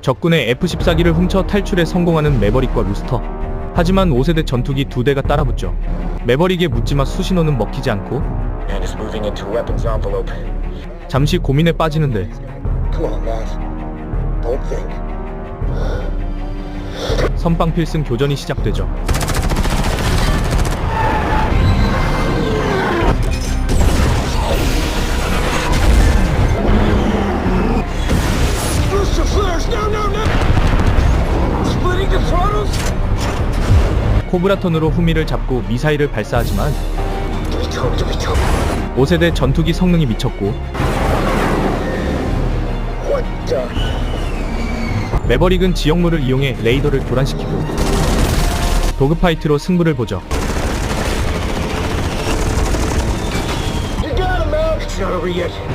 적군의 F-14기를 훔쳐 탈출에 성공하는 매버릭과 루스터. 하지만 5세대 전투기 두 대가 따라붙죠. 매버릭의 묻지마 수신호는 먹히지 않고. 잠시 고민에 빠지는데. 선빵 필승 교전이 시작되죠. 코브라턴으로 후미를 잡고 미사일을 발사하지만 we talk? 5세대 전투기 성능이 미쳤고 the? 매버릭은 지역물을 이용해 레이더를 교란시키고 도그파이트로 승부를 보죠. You got him,